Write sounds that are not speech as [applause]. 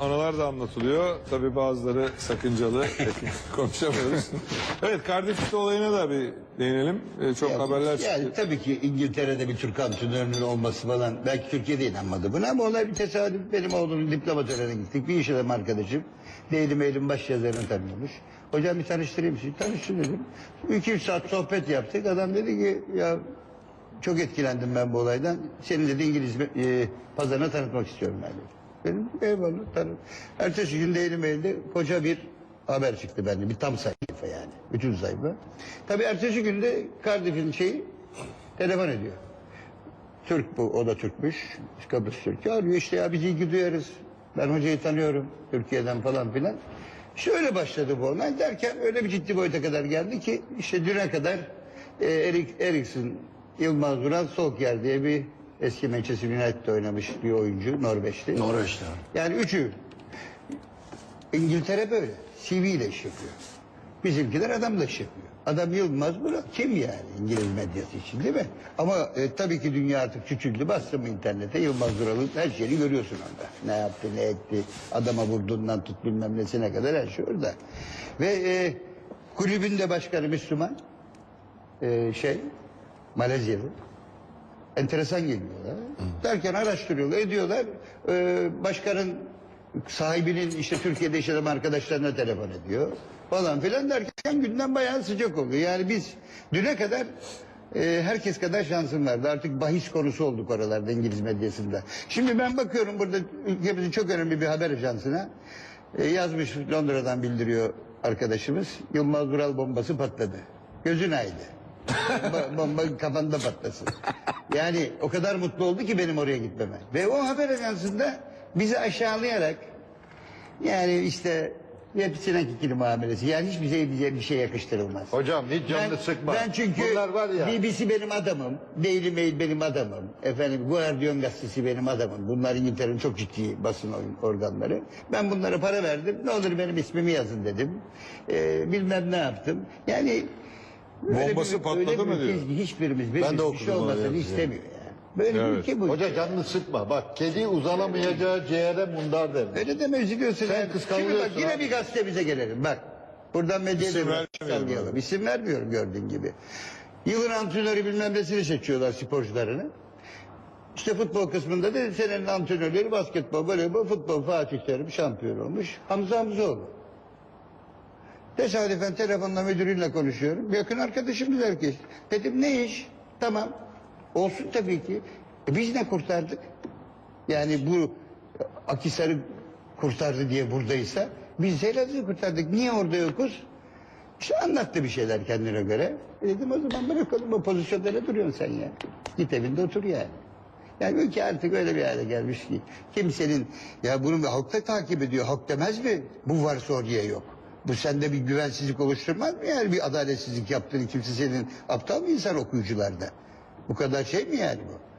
anılar da anlatılıyor. Tabii bazıları sakıncalı. [laughs] Konuşamıyoruz. Evet Cardiff olayına da bir değinelim. Ee, çok Ya- haberler çıktı. Yani tabii ki İngiltere'de bir Türk antrenörünün olması falan belki Türkiye'de inanmadı buna ama olay bir tesadüf. Benim oğlumun diploma törenine gittik. Bir iş adamı arkadaşım. Daily Mail'in baş yazarını tanıyormuş. Hocam bir tanıştırayım sizi. Tanıştım dedim. 2-3 saat sohbet yaptık. Adam dedi ki ya çok etkilendim ben bu olaydan. Senin dedi İngiliz e, pazarına tanıtmak istiyorum ben dedi. Dedim eyvallah tanı. Ertesi gün Daily Mail'de koca bir haber çıktı bende. Bir tam sayfa yani. Bütün sayfa. Tabii ertesi günde Cardiff'in şeyi telefon ediyor. Türk bu, o da Türkmüş. Kıbrıs Türk'ü arıyor işte ya biz ilgi duyarız. Ben hocayı tanıyorum Türkiye'den falan filan. İşte öyle başladı bu olay derken öyle bir ciddi boyuta kadar geldi ki işte düne kadar e, Erik Eriksen, Yılmaz Vural Solskjaer diye bir eski Manchester United'de oynamış bir oyuncu Norveçli. Norveç'te. Yani üçü. İngiltere böyle. CV ile iş yapıyor. Bizimkiler adamla iş yapıyor. Adam Yılmaz Vural. Kim yani İngiliz medyası için değil mi? Ama e, tabii ki dünya artık küçüldü. Bastın mı internete Yılmaz Vural'ın her şeyini görüyorsun orada. Ne yaptı, ne etti, adama vurduğundan tut bilmem nesine kadar her şey orada. Ve e, kulübün de başkanı Müslüman. E, şey, Malezyalı enteresan geliyorlar. Derken araştırıyorlar, ediyorlar. Ee, başkanın sahibinin işte Türkiye'de iş arkadaşlarına telefon ediyor falan filan derken günden bayağı sıcak oluyor. Yani biz düne kadar e, herkes kadar şansım vardı. Artık bahis konusu olduk oralarda İngiliz medyasında. Şimdi ben bakıyorum burada ülkemizin çok önemli bir haber ajansına e, yazmış Londra'dan bildiriyor arkadaşımız. Yılmaz Vural bombası patladı. Gözün aydı. Bomba, kafanda patlasın. Yani o kadar mutlu oldu ki benim oraya gitmeme. Ve o haber ajansında bizi aşağılayarak yani işte hepsine kikili muamelesi. Yani hiç bize bize bir şey yakıştırılmaz. Hocam hiç canını Ben, sıkma. ben çünkü Bunlar var ya. BBC benim adamım, Daily Mail benim adamım, efendim Guardian gazetesi benim adamım. Bunlar İngiltere'nin çok ciddi basın or- organları. Ben bunlara para verdim. Ne olur benim ismimi yazın dedim. Ee, bilmem ne yaptım. Yani böyle Bombası bir- patladı bir mı diyor? Hiçbirimiz Ben de bir okudum şey olmasını oraya. istemiyor yani. Böyle bir Evet. ülke bu. Hoca canını sıkma. Bak kedi uzanamayacağı ciğere mundar derler. Öyle deme üzülüyorsun. Sen yani. kıskanıyorsun Şimdi bak yine abi. bir gazetemize gelelim bak. Buradan medyaya İsim da vermiyorum sallayalım. İsim vermiyorum gördüğün gibi. Yılın antrenörü bilmem nesini seçiyorlar sporcularını. İşte futbol kısmında da senenin antrenörleri basketbol, voleybol, futbol Fatih Terim şampiyon olmuş. Hamza Hamzoğlu. Tesadüfen telefonla müdürüyle konuşuyorum. Yakın arkadaşımız herkes. Dedim ne iş? Tamam. Olsun tabii ki. E biz ne kurtardık? Yani bu Akisar'ı kurtardı diye buradaysa biz Elazığ'ı kurtardık. Niye orada yokuz? İşte anlattı bir şeyler kendine göre. E dedim o zaman bırakalım o pozisyonda ne duruyorsun sen ya? Git evinde otur yani. Yani ülke artık öyle bir hale gelmiş ki kimsenin ya bunu halk da takip ediyor. Halk demez mi? Bu varsa oraya yok. Bu sende bir güvensizlik oluşturmaz mı yani bir adaletsizlik yaptığını kimse senin aptal mı insan okuyucularda? Bu kadar şey mi yani bu?